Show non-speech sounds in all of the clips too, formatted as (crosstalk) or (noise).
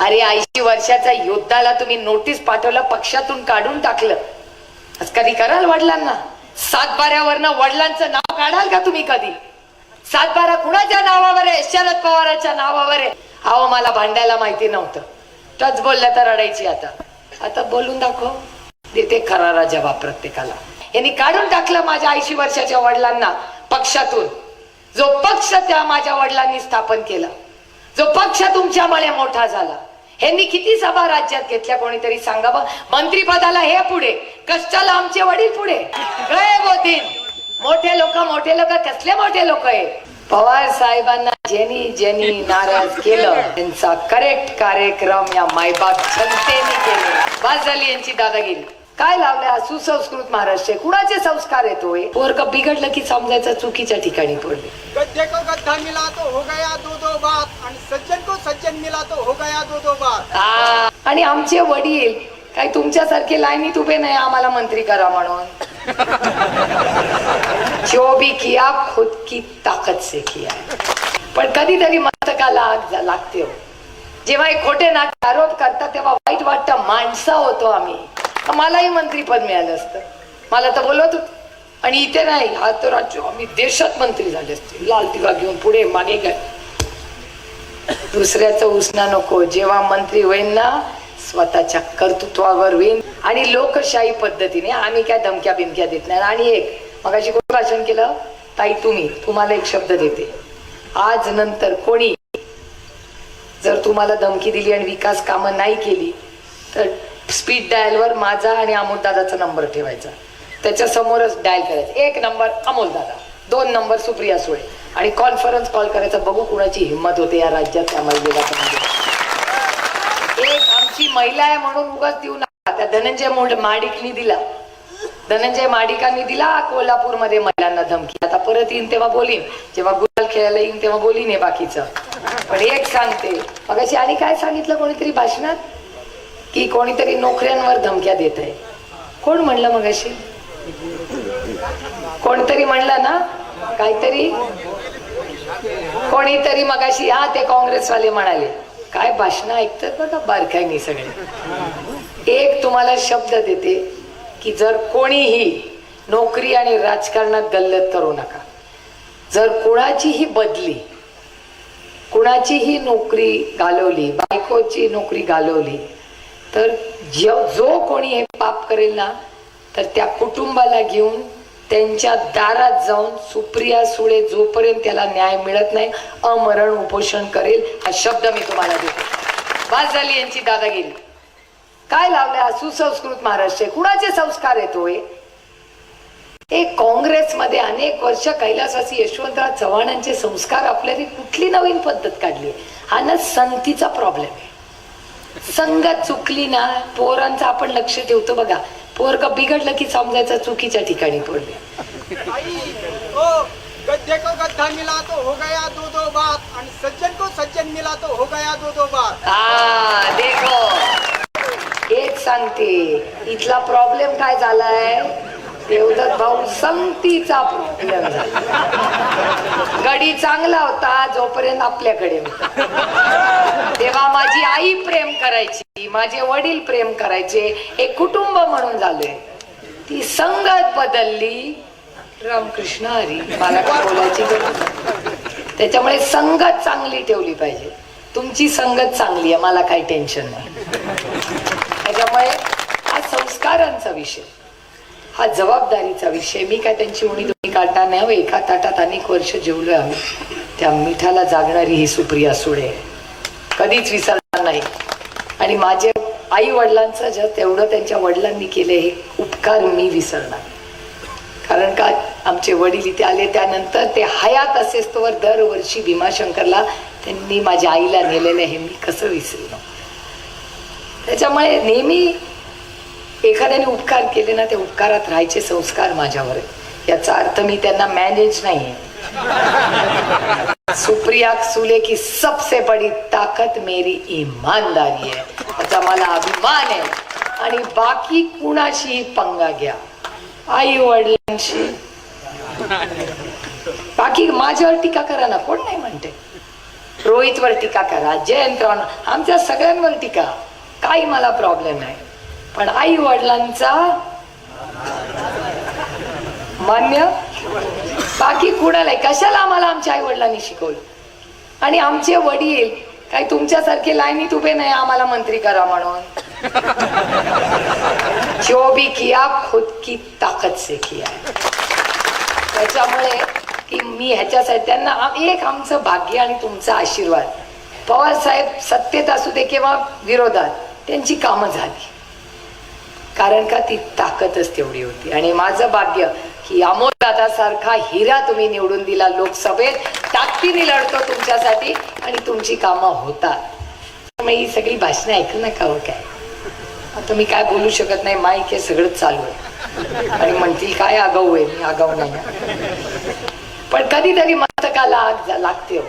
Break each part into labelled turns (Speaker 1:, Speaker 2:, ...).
Speaker 1: अरे ऐंशी वर्षाचा योद्धाला तुम्ही नोटीस पाठवलं पक्षातून काढून टाकलं. आज कधी कराल वडिलांना? सातबाऱ्यावरनं वडिलांचं नाव काढाल का तुम्ही कधी? सातबारा कुणाच्या नावावर आहे? शरद पवारांच्या नावावर आहे? अहो मला भांडायला माहिती नव्हतं. टच बोलल्या तर रडायची आता. आता बोलून दाखव. देते खरारा जबाब प्रत्येकाला. यांनी काढून टाकलं माझ्या ऐंशी वर्षाच्या वडिलांना पक्षातून. जो पक्ष त्या माझ्या वडिलांनी स्थापन केला. जो पक्ष तुमच्यामुळे मोठा झाला. ह्यांनी किती सभा राज्यात घेतल्या कोणीतरी सांगावं? मंत्रीपदाला हे पुढे कष्टाला आमचे वडील पुढे. गए वो मोठे लोक मोठे लोक कसले मोठे लोक आहे पवार साहेबांना जेनी ज्यांनी नाराज केलं. त्यांचा करेक्ट कार्यक्रम या मायबाप जनतेने केले. बस झाली यांची दादागिरी. काय लावलंय सुसंस्कृत महाराष्ट्र. कुणाचे संस्कार येतोय पोरग बिघडलं की समजायचं चुकीच्या ठिकाणी पडले.
Speaker 2: गद्दे को गद्दा मिला तो हो गया दो दो बात. आणि सज्जन को सज्जन मिला तो हो गया दो दो बात.
Speaker 1: आ, आणि आमचे वडील काही तुमच्यासारखे लाईनीत उभे नाही आम्हाला मंत्री करा म्हणून. (laughs) जो भी किया खुद की ताकद से किया पण कधीतरी मस्तकाला आग लागते हो. जेव्हा हे खोटे नाटे आरोप करतात तेव्हा वाईट वाटतं. माणसं होतो आम्ही. तर मलाही मंत्रीपद मिळालं असतं. मला तर बोलवत होत. आणि इथे नाही हा तर राज्य आम्ही देशात मंत्री झाले असते. लाल दिवा घेऊन पुढे मागे काय दुसऱ्याचं उसना नको. जेव्हा मंत्री होईन ना स्वतःच्या कर्तृत्वावर होईन. आणि लोकशाही पद्धतीने आम्ही काय धमक्या बिमक्या देत नाही. आणि एक मग अशी कोण भाषण केलं? ताई तुम्ही तुम्हाला एक शब्द देते. आज नंतर कोणी जर तुम्हाला धमकी दिली आणि विकास कामं नाही केली तर स्पीड डायलवर माझा आणि अमोलदादाचा नंबर ठेवायचा. त्याच्या समोरच डायल करायचा. एक नंबर अमोलदादा दोन नंबर सुप्रिया सुळे. आणि कॉन्फरन्स कॉल करायचा. बघू कुणाची हिंमत होते या राज्यात त्या महिलेला. एक आमची महिला आहे म्हणून उगाच देऊ नका. त्या धनंजय माडिकनी दिला. धनंजय माडिकांनी दिला कोल्हापूरमध्ये महिलांना धमकी. आता परत येईन तेव्हा बोलीन. जेव्हा गुलाल खेळायला येईन तेव्हा बोलीन हे बाकीचं. पण एक सांगते. मग अशी आणि काय सांगितलं कोणीतरी भाषणात? की कोणीतरी नोकऱ्यांवर धमक्या देत आहे. कोण म्हणलं मग अशी कोणतरी म्हणलं ना काहीतरी? कोणीतरी मगाशी हा ते काँग्रेसवाले म्हणाले. काय भाषण ऐकतात बघा बारकाईनी सगळे. एक तुम्हाला शब्द देते की जर कोणीही नोकरी आणि राजकारणात गल्लत करू नका. जर कोणाचीही बदली कुणाचीही नोकरी घालवली बायकोची नोकरी घालवली तर जो कोणी हे पाप करेल ना तर त्या कुटुंबाला घेऊन त्यांच्या दारात जाऊन सुप्रिया सुळे जोपर्यंत त्याला न्याय मिळत नाही अमरण उपोषण करेल हा शब्द मी तुम्हाला देतो. बाज झाली यांची दादागिरी. काय लावलंय? सुसंस्कृत महाराष्ट्र कुणाचे संस्कार येतोय हो एक काँग्रेसमध्ये अनेक वर्ष कैलासवासी यशवंतराव चव्हाणांचे संस्कार आपल्याला कुठली नवीन पद्धत काढली हा ना संतीचा प्रॉब्लेम आहे. संगत चुकली ना पोरांचं आपण लक्ष ठेवतो बघा. पोरग बिघडलं की समजायचं चुकीच्या ठिकाणी पडले
Speaker 2: आई ओ गद्दे को गद्दा मिला तो हो गया दो दो बात. आणि सज्जन को सज्जन मिला तो हो गया दो दो बात.
Speaker 1: हा देखो. एक सांगते. इथला प्रॉब्लेम काय झालाय? देवदत्त भाऊ संगतीचा प्रॉब्लेम झाला. गडी चांगला होता जोपर्यंत आपल्याकडे होता. तेव्हा माझी आई प्रेम करायची माझे वडील प्रेम करायचे एक कुटुंब म्हणून झालोय. ती संगत बदलली. रामकृष्ण हरी मला काय बोलायची त्याच्यामुळे संगत चांगली ठेवली पाहिजे. तुमची संगत चांगली आहे मला काही टेन्शन नाही. त्याच्यामुळे हा संस्कारांचा विषय. हा जबाबदारीचा विषय. मी काय त्यांची उणी दोन्ही काढणार नाही हो. एका ताटात अनेक वर्ष जेवलोय आम्ही. त्या मिठाला जागणारी ही सुप्रिया सुळे. कधीच विसरणार नाही. आणि माझे आई वडिलांचं जर तेवढं त्यांच्या वडिलांनी केले हे उपकार मी विसरणार. कारण का आमचे वडील इथे आले त्यानंतर ते हयात असेच तोवर दरवर्षी भीमाशंकरला त्यांनी माझ्या आईला नेलेलं हे मी कसं विसरलो त्याच्यामुळे नेहमी एखाद्याने उपकार केले ना ते उपकारात राहायचे संस्कार माझ्यावर याचा अर्थ मी त्यांना मॅनेज नाही (laughs) सुप्रिया सुले की सबसे बड़ी ताकद मेरी इमानदारी आहे. त्याचा मला अभिमान आहे. आणि बाकी कुणाशी पंगा घ्या. आई वडिलांशी. बाकी माझ्यावर टीका करा ना कोण नाही म्हणते? रोहितवर टीका करा जयंतराव आमच्या सगळ्यांवर टीका. काही मला प्रॉब्लेम नाही. पण आई वडिलांचा मान्य? बाकी कुणाला कशाला आम्हाला आमच्या आई वडिलांनी शिकवलं? आणि आमचे वडील काही तुमच्यासारखे लाईनीत उभे नाही आम्हाला मंत्री करा म्हणून. जो भी किया खुद की ताकद से किया त्याच्यामुळे की मी ह्याच्यासाठी त्यांना एक आमचं भाग्य आणि तुमचा आशीर्वाद. पवार साहेब सत्तेत असू दे किंवा विरोधात त्यांची कामं झाली. कारण का ती ताकदच तेवढी होती. आणि माझं भाग्य की अमोल दादासारखा हिरा तुम्ही निवडून दिला लोकसभेत. ताकदीने लढतो तुमच्यासाठी आणि तुमची कामं होतात. त्यामुळे ही सगळी भाषणं ऐकू नका हो काय. आता मी काय बोलू शकत नाही माईक हे सगळंच चालू आहे. आणि म्हणतील काय आगाऊ आहे? मी आगाऊ नाही पण कधीतरी मस्तकाला आग लागते हो.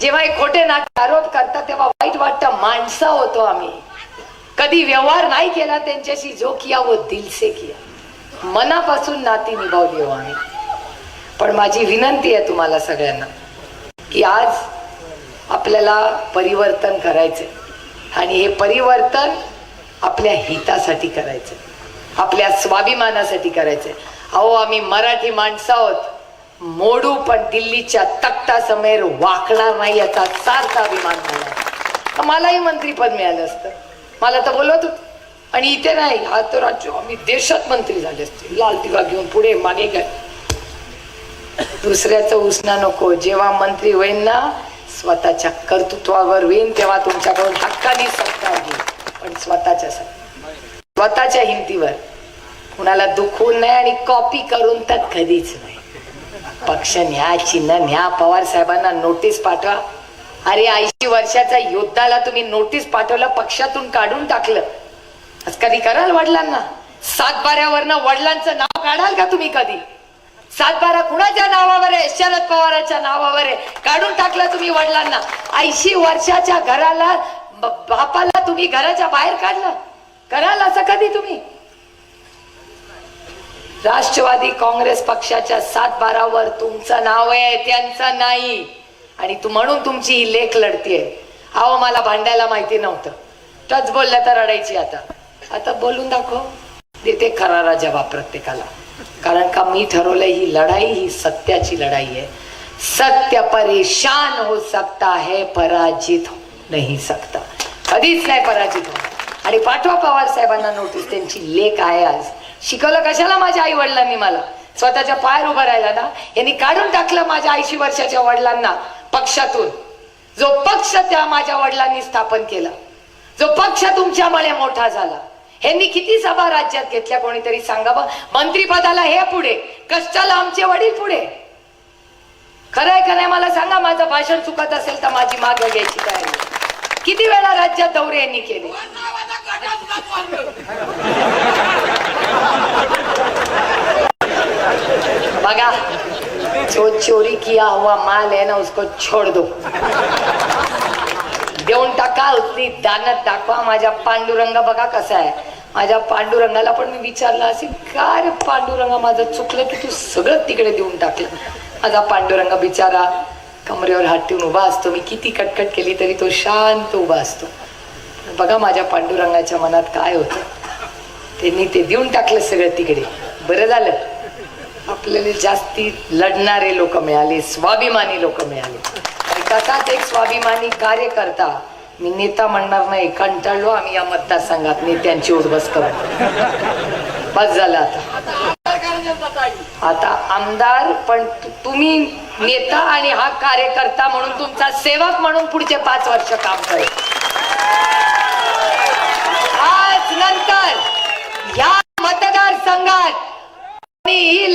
Speaker 1: जेव्हा हे खोटे नाटक आरोप करतात तेव्हा वाईट वाटतं. माणसं होतो आम्ही. कधी व्यवहार नाही केला त्यांच्याशी जो किया व दिलसे किया. मनापासून नाती निभावली हो आम्ही. पण माझी विनंती आहे तुम्हाला सगळ्यांना की आज आपल्याला परिवर्तन करायचं आणि हे परिवर्तन आपल्या हितासाठी करायचं आपल्या स्वाभिमानासाठी करायचं अहो आम्ही मराठी माणसं आहोत. मोडू पण दिल्लीच्या समेर वाकणार नाही याचा सार्थ अभिमान मला. मलाही मंत्रीपद मिळालं असतं. मला तर बोलवत होत. आणि इथे नाही हा तर राज्य आम्ही देशात मंत्री झाले असते. लाल दिवा घेऊन पुढे मागे काय दुसऱ्याचं उसना नको. जेव्हा मंत्री होईन ना स्वतःच्या कर्तृत्वावर होईन तेव्हा तुमच्याकडून हक्कानी सत्कार घेईन. पण स्वतःच्या स्वतःच्या हिमतीवर कुणाला दुखवून नाही आणि कॉपी करून तर कधीच नाही. पक्ष न्या चिन्ह न्या पवार साहेबांना नोटीस पाठवा. अरे ऐंशी वर्षाच्या योद्धाला तुम्ही नोटीस पाठवलं पक्षातून काढून टाकलं. आज कधी कराल वडिलांना? सातबाऱ्यावरनं वडिलांचं नाव काढाल का तुम्ही कधी? सातबारा कुणाच्या नावावर आहे? शरद पवारांच्या नावावर आहे. काढून टाकलं तुम्ही वडिलांना. ऐंशी वर्षाच्या घराला बापाला तुम्ही घराच्या बाहेर काढलं. कराल असं कधी तुम्ही? राष्ट्रवादी काँग्रेस पक्षाच्या सात बारावर तुमचं नाव आहे त्यांचं नाही. आणि तू म्हणून तुमची ही लेख लढतीये. अहो मला भांडायला माहिती नव्हतं. टच बोलल्या तर रडायची आता. आता बोलून दाखव. देते खरारा जवाब प्रत्येकाला. कारण का मी ठरवलंय ही लढाई ही सत्याची लढाई आहे. सत्य परेशान हो सकता है पराजित हो नाही सकता. कधीच नाही पराजित होणार. आणि पाठवा पवार साहेबांना नोटीस त्यांची लेख आहे आज. शिकवलं कशाला माझ्या आई वडिलांनी मला? स्वतःच्या पायावर उभं राहिला ना? यांनी काढून टाकलं माझ्या ऐंशी वर्षाच्या वडिलांना. पक्षातून. जो पक्ष त्या माझ्या वडिलांनी स्थापन केला. जो पक्ष तुमच्यामुळे मोठा झाला. ह्यांनी किती सभा राज्यात घेतल्या कोणीतरी सांगावं? मंत्रीपदाला हे पुढे. कष्टाला आमचे वडील पुढे. खरंय का नाही मला सांगा माझं भाषण चुकत असेल तर माझी माग घ्यायची तयारी किती वेळा राज्यात दौरे यांनी केले? बघा जो चोरी किया हुआ माल है ना उसको छोड़ दो। देऊन टाका उतनी दानत दाखवा माझ्या पांडुरंग बघा कसा आहे. माझ्या पांडुरंगाला पण मी विचारलं असे काय रे पांडुरंगा माझं चुकलं की तू सगळं तिकडे देऊन टाकलं? माझा पांडुरंग बिचारा कमरेवर हात ठेवून उभा असतो. मी किती कटकट केली तरी तो शांत उभा असतो. बघा माझ्या पांडुरंगाच्या मनात काय होतं. त्यांनी ते देऊन टाकलं सगळं तिकडे. बरं झालं. आपल्याला जास्ती लढणारे लोक मिळाले स्वाभिमानी लोक मिळाले. आणि तसाच एक स्वाभिमानी कार्यकर्ता मी नेता म्हणणार नाही कंटाळलो आम्ही या मतदारसंघात नेत्यांची उडबस करू बस झालं आता. आता आमदार पण तुम्ही नेता आणि हा कार्यकर्ता म्हणून तुमचा सेवक म्हणून पुढचे पाच वर्ष काम करेल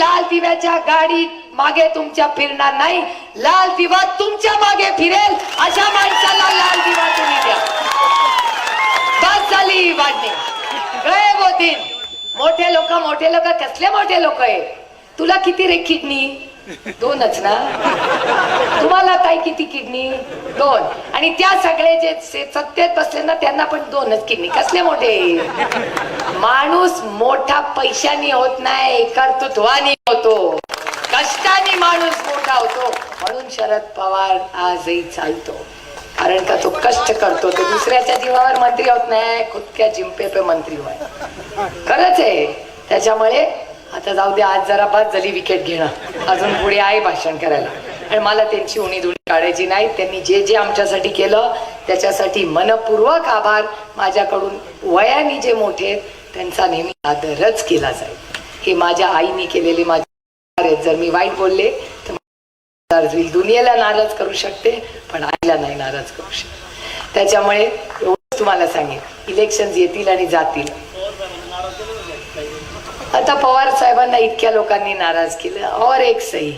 Speaker 1: लाल दिव्याच्या गाडीत मागे तुमच्या फिरणार नाही. लाल दिवा तुमच्या मागे फिरेल. अशा माणसाला लाल दिवा तुम्ही द्या. बस झाली वाढणे गए वो मोठे लोक मोठे लोक कसले मोठे लोक आहे तुला किती रे किडनी दोनच ना? तुम्हाला काय किती किडनी? दोन. आणि त्या सगळे जे सत्तेत बसले ना त्यांना पण दोनच किडनी. कसले मोठे? माणूस मोठा पैशानी होत नाही कर्तृत्वानी होतो. कष्टाने माणूस मोठा होतो. म्हणून शरद पवार आजही चालतो. कारण का तो कष्ट करतो. तो दुसऱ्याच्या जीवावर मंत्री होत नाही खुदक्या जिंपे पे मंत्री होय खरंच आहे. त्याच्यामुळे आता जाऊ दे आज जरा बाद झाली विकेट घेणं. अजून पुढे आहे भाषण करायला. आणि मला त्यांची उणी धुणी काढायची नाही. त्यांनी जे जे आमच्यासाठी केलं त्याच्यासाठी मनपूर्वक आभार. माझ्याकडून वयाने जे मोठे त्यांचा नेहमी आदरच केला जाईल. हे माझ्या आईने केलेले माझे आहेत. जर मी वाईट बोलले तर दुनियेला नाराज करू शकते पण आईला नाही नाराज करू शकते. त्याच्यामुळे तुम्हाला सांगेन. इलेक्शन येतील आणि जातील. आता पवार साहेबांना इतक्या लोकांनी नाराज केलं. और एक सही.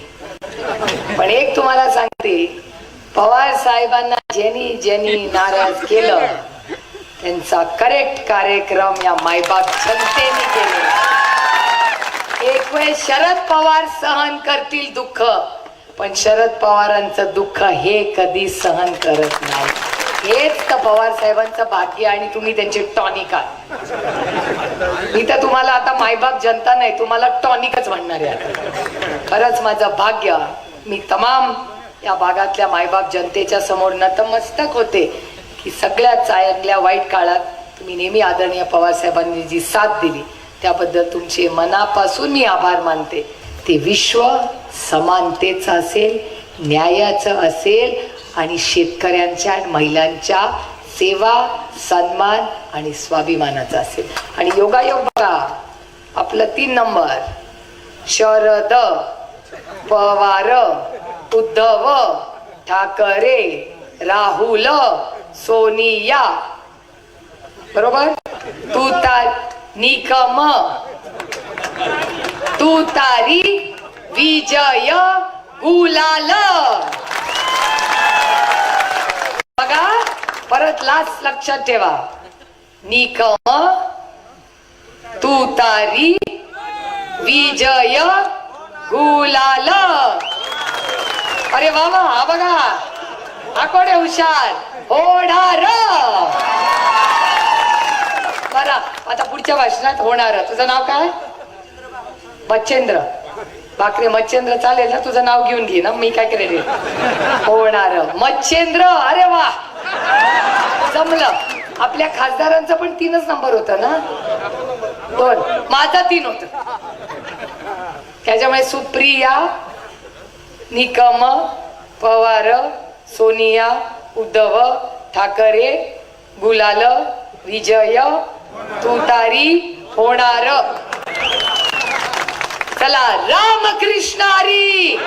Speaker 1: पण एक तुम्हाला सांगते पवार साहेबांना ज्यांनी ज्यांनी नाराज केलं त्यांचा करेक्ट कार्यक्रम या मायबाप जनतेने केले. एक वेळ शरद पवार सहन करतील दुःख पण शरद पवारांचं दुःख हे कधी सहन करत नाही. हेच तर पवार साहेबांचं भाग्य आणि तुम्ही त्यांचे टॉनिक आहात मी तर तुम्हाला आता मायबाप जनता नाही तुम्हाला टॉनिकच म्हणणार आहे आता. खरंच माझं भाग्य मी तमाम या भागातल्या मायबाप जनतेच्या समोर नतमस्तक होते की सगळ्या चांगल्या वाईट काळात तुम्ही नेहमी आदरणीय पवार साहेबांनी जी साथ दिली त्याबद्दल तुमचे मनापासून मी आभार मानते ते विश्व समानतेचं असेल न्यायाचं असेल आणि शेतकऱ्यांच्या आणि महिलांच्या सेवा सन्मान आणि स्वाभिमानाचा असेल. आणि योगायोग बघा आपलं तीन नंबर. शरद पवार उद्धव ठाकरे राहुल सोनिया. बरोबर? तू तार निकम. तू तारी विजय गुलाल. बघा परत लास्ट लक्षात ठेवा. निकम तू तारी विजय गुलाल. अरे वा वा हा बघा. हा कोण हुशार? होणार. बरा आता पुढच्या भाषणात होणार. तुझं नाव काय? बचेंद्र बाकरे मच्छेंद्र चालेल ना? तुझं नाव घेऊन घे ना. मी काय करेल होणार मच्छेंद्र अरे वा! जमलं. आपल्या खासदारांचा पण तीनच नंबर होता ना? दोन. माझा तीन होत. त्याच्यामुळे सुप्रिया निकम पवार सोनिया उद्धव ठाकरे गुलाल विजय तुतारी होणार. चला रामकृष्ण हरी!